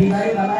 বিদায় বেলায় একবার আপনারা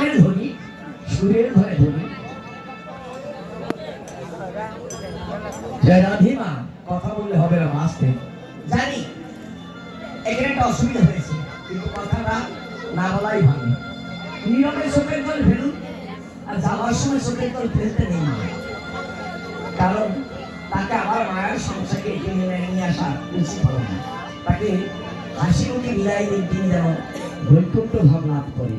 কৃষ্ণ ধ্বনি, সুরের ধরে ধ্বনি। রাধিমা কথা বললে হবে না মাসতে জানি, এখানে একটা অসুবিধা হয়েছে, কিন্তু কথাটা না বলাই ভালো। নীরবে চোখের জল ফেলুন আর যাওয়ার সময় চোখের জল ফেলতে নেই কারণ তাকে আবার মায়ের সংসারকে এগিয়ে নিয়ে আসা উচিত হবে না। তাকে হাসি মুখে বিদায় দিন, তিনি যেন বৈকুণ্ঠ ভাব লাভ করে।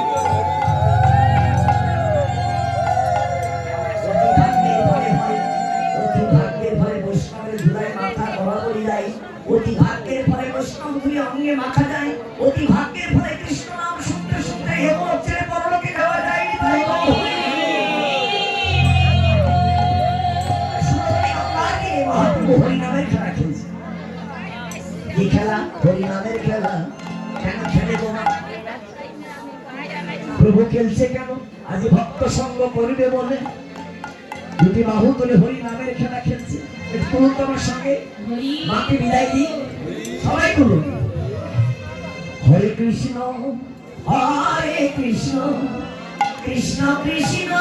খেলা। হরিনামের খেলা। কেন খেলে তোমরা প্রভু খেলছে কেন? আজ ভক্ত সঙ্গ করবে বলে। দুটি বাহু তুলে হরি খেলা খেলছে। হরে কৃষ্ণ হরে কৃষ্ণ। কৃষ্ণ কৃষ্ণ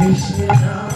কৃষ্ণ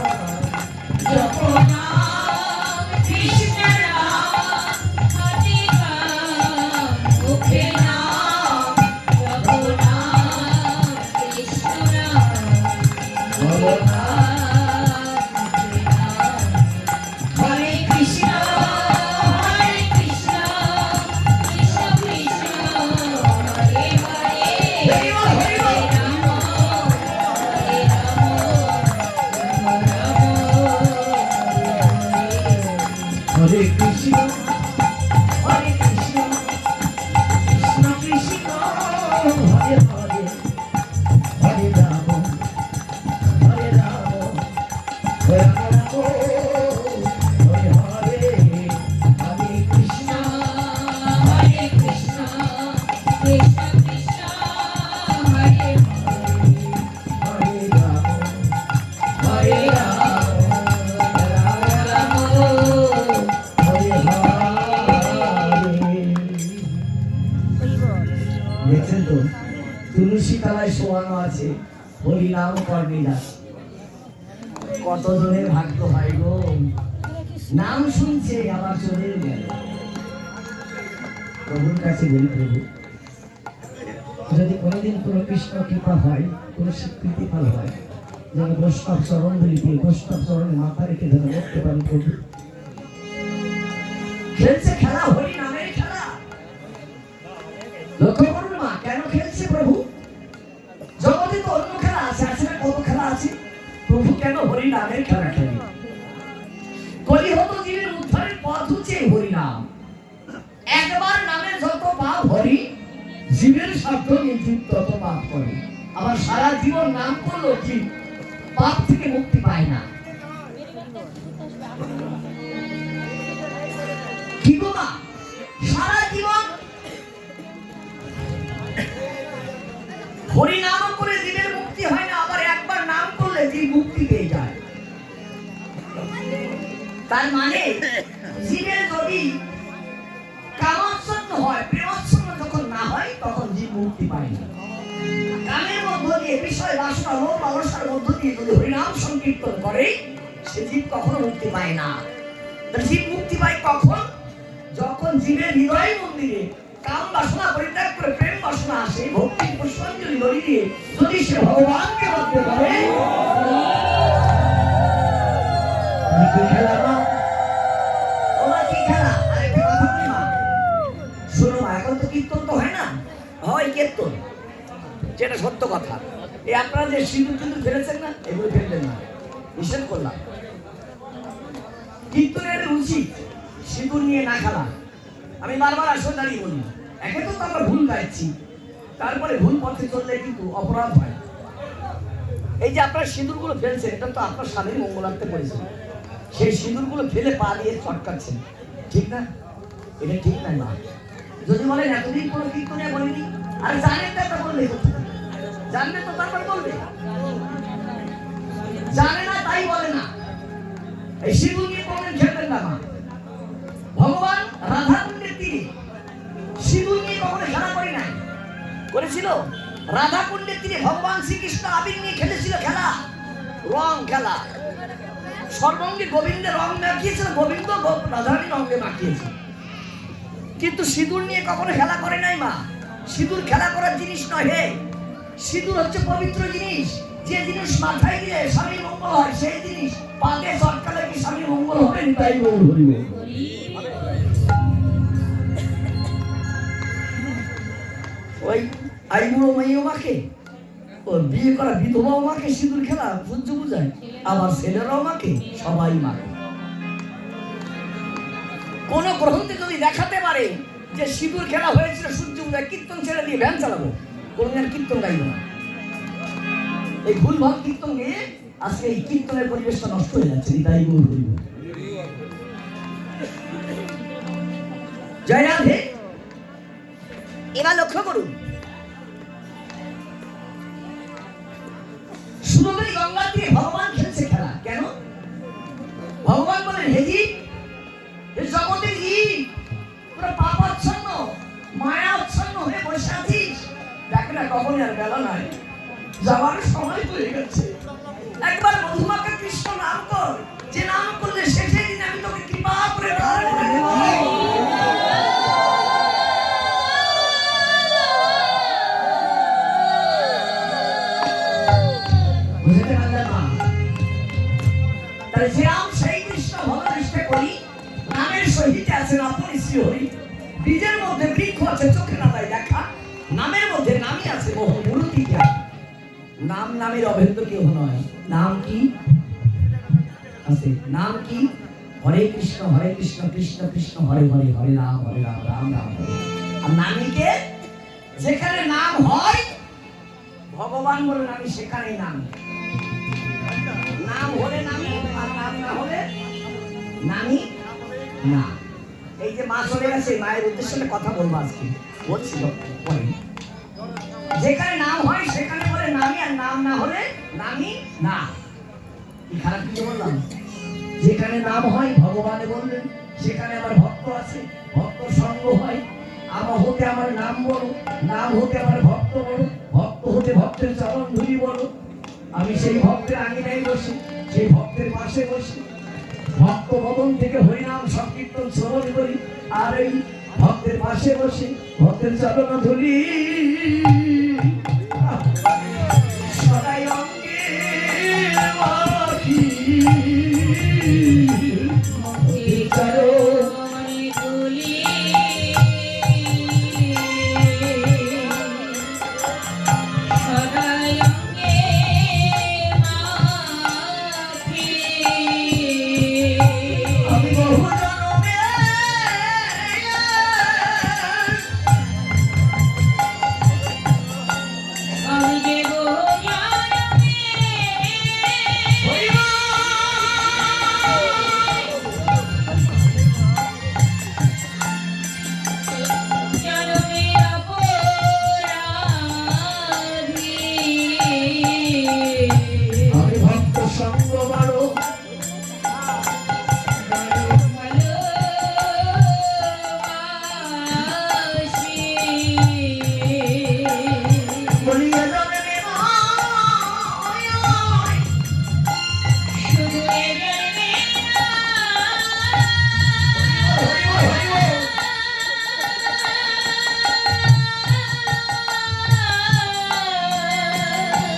দেখছেন তো তুলসী তলায় শোয়ানো আছে হরি নাম কর্মে কত জনের ভাগ্য হয় গো নাম শুনছে, আবার চলে গেল। কাছে বলি, প্রভু যদি কোনোদিন কোনো কৃষ্ণ কৃপা হয়, কোনো স্বীকৃতি ফল হয়, যেন বৈষ্ণব চরণ ধরিতে বৈষ্ণব চরণে মাথা রেখে যেন করতে পারি প্রভু। খেলছে খেলা, হরি নামের খেলা। লক্ষ্য করুন মা, কেন খেলছে প্রভু? জগতে তো অন্য খেলা আছে আছে না কত খেলা আছে? প্রভু কেন হরি নামের খেলা খেলে? জীবের উদ্ধারের পথ হচ্ছে এই হরি নাম। একবার নামের যত পাপ হরি, জীবের স্বার্থ জীব তত পাপ করে। আবার সারা জীবন নাম করল জীব পাপ থেকে মুক্তি পায় না। সারা জীবন হরি নাম করে জীবের মুক্তি হয় না, আবার একবার নাম করলে জীব মুক্তি পেয়ে যায়। তার মানে জীবের যদি কামের মধ্য দিয়ে, বিষয় বাসনা লোভ লালসার মধ্য দিয়ে যদি হরিনাম সংকীর্তন করে, সে জীব কখনো মুক্তি পায় না। জীব মুক্তি পায় কখন? যখন জীবের হৃদয় মন্দিরে কাম বাসনা পরিত্যাগ করে প্রেম বাসনা আসে ভক্তি পুষ্পাঞ্জলি দড়ি দিয়ে যদি সে ভগবানকে ভাবতে পারে বলি কীর্তন তো হয় না। হয় কীর্তন। যেটা সত্য কথা। এই আপনারা যে সিঁদুর কিন্তু ফেলেছেন না, এগুলো ফেলবেন না। নিষেধ করলাম। কীর্তনের উচিত সিঁদুর নিয়ে না খেলা। আমি বারবার আসলে দাঁড়িয়ে বলি, একে তো আমরা ভুল গাইছি। তারপরে ভুল পথে চললে কিন্তু অপরাধ হয়। এই যে আপনার সিঁদুরগুলো ফেলছেন, এটা তো আপনার স্বামীর মঙ্গলার্থে করেছেন সেই সিঁদুরগুলো ফেলে পা দিয়ে চটকাচ্ছেন। ঠিক না? এটা ঠিক না না যদি বলেন, এতদিন কোনো কীর্তনে বলিনি। আর জানেন তো এটা বললে? জানবে তো তারপর বলবে। জানে না, তাই বলে না। এই সিঁদুর নিয়ে কোনদিন খেলবেন না মা। ভগবান রাধা কুণ্ডের তীরে সিঁদুর নিয়ে কখনো খেলা করে নাই। করেছিল? রাধা কুণ্ডের তীরে ভগবান শ্রীকৃষ্ণ আবির নিয়ে খেলেছিল খেলা। রং খেলা। সর্বঙ্গে গোবিন্দের রং মাখিয়েছিল, গোবিন্দ রাধারানী রঙে মাখিয়েছে। কিন্তু সিঁদুর নিয়ে কখনো খেলা করে নাই মা। সিঁদুর খেলা করার জিনিস নয়, হে। সিঁদুর হচ্ছে পবিত্র জিনিস। যে জিনিস মাথায় দিলে স্বামী মঙ্গল হয় সেই জিনিস পাকে চটকালে কি স্বামী মঙ্গল হবে? তাই বল। ওই আইবুড়ো মেয়েও মাকে ওর বিয়ে করা বিধবাও মাকে সিঁদুর খেলা সহ্য বুঝায়? আবার ছেলেরাও মাকে সবাই মাকে। কোন গ্রন্থে যদি দেখাতে পারে যে সিঁদুর খেলা হয়েছিল সূর্য উদয় কীর্তন ছেড়ে দিয়ে ভ্যান চালাবো। কোনদিন কীর্তন গাইব না। এই ভুল ভালো কীর্তন গিয়ে আজকে এই কীর্তনের পরিবেশটা নষ্ট হয়ে যাচ্ছে তাই। জয় রাধে। এবার লক্ষ্য করুন। সুরবের গঙ্গা দিয়ে ভগবান খেলছে খেলা। কেন? ভগবান বলেন হেজি জগতের মায়াচ্ছন্ন না কখনই আর বেলা নাই। যাওয়ার সময় হয়ে গেছে নাম নামের অভেদ্য কেউ নয়। নাম কি? আছে। নাম কি? হরে কৃষ্ণ হরে কৃষ্ণ কৃষ্ণ কৃষ্ণ, হরে হরে হরে রাম হরে রাম রাম রাম, হরে আর নামীকে যেখানে নাম হয়, ভগবান বলেন, আমি সেখানেই নাম। নাম হলে নামি, আর নাম না হলে নামি না। এই যে মা চলে গেছে, মায়ের উদ্দেশ্যে কথা বলব আজকে। বলছিল যেখানে নাম হয়, সেখানে বলে নামি আর নাম না হলে নামি না। কি খারাপ কিছু বললাম? যেখানে নাম হয়, ভগবানে বললেন, সেখানে আমার ভক্ত আছে, ভক্ত সঙ্গ হয়। আমার হতে আমার নাম বলো, নাম হতে আমার ভক্ত বলো, ভক্ত হতে ভক্তের চরণ ধুলি বলো। আমি সেই ভক্তের আঙিনায় বসি, সেই ভক্তের পাশে বসি। ভক্ত ভবন থেকে হরিনাম সংকীর্তন শ্রবণ করি, আর এই ভক্তের পাশে বসি, ভক্তের চরণ ধুলি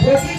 Pues